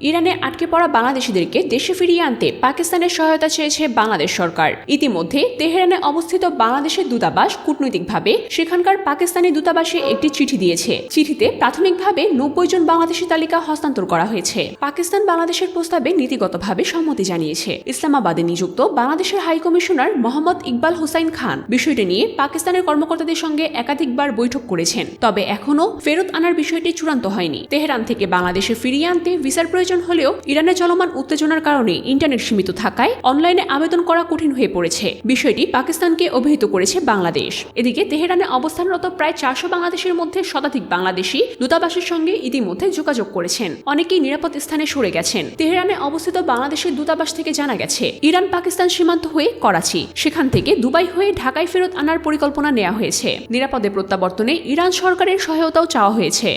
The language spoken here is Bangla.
ইরানে আটকে পড়া বাংলাদেশিদেরকে দেশে ফিরিয়ে আনতে পাকিস্তানের সহায়তা চেয়েছে বাংলাদেশ সরকার। ইতিমধ্যে তেহরানে অবস্থিত বাংলাদেশের দূতাবাস কূটনৈতিকভাবে সেখানকার পাকিস্তানি দূতাবাসে একটি চিঠি দিয়েছে। চিঠিতে প্রাথমিকভাবে নব্বই জন বাংলাদেশি তালিকা হস্তান্তর করা হয়েছে। পাকিস্তান বাংলাদেশের প্রস্তাবে নীতিগতভাবে সম্মতি জানিয়েছে। ইসলামাবাদে নিযুক্ত বাংলাদেশের হাইকমিশনার মোহাম্মদ ইকবাল হোসাইন খান বিষয়টি নিয়ে পাকিস্তানের কর্মকর্তাদের সঙ্গে একাধিকবার বৈঠক করেছেন। তবে এখনও ফেরত আনার বিষয়টি চূড়ান্ত হয়নি। তেহরান থেকে বাংলাদেশে ফিরিয়ে আনতে ভিসার প্রয়োজন হলেও ইরানে চলমান উত্তেজনার কারণে ইন্টারনেট সীমিত থাকায় অনলাইনে আবেদন করা কঠিন হয়ে পড়েছে। বিষয়টি পাকিস্তানকে অভিহিত করেছে বাংলাদেশ। এদিকে তেহরানে অবস্থানরত প্রায় চারশো বাংলাদেশের মধ্যে শতাধিক বাংলাদেশি দূতাবাসের সঙ্গে ইতিমধ্যে যোগাযোগ করেছেন। অনেকেই নিরাপদ স্থানে সরে গেছেন। তেহরানে অবস্থিত বাংলাদেশের দূতাবাস থেকে জানা গেছে ইরান পাকিস্তান সীমান্ত হয়ে করাচি, সেখান থেকে দুবাই হয়ে ঢাকায় ফেরত আনার পরিকল্পনা নেওয়া হয়েছে। নিরাপদে প্রত্যাবর্তনে ইরান সরকারের সহায়তাও চাওয়া হয়েছে।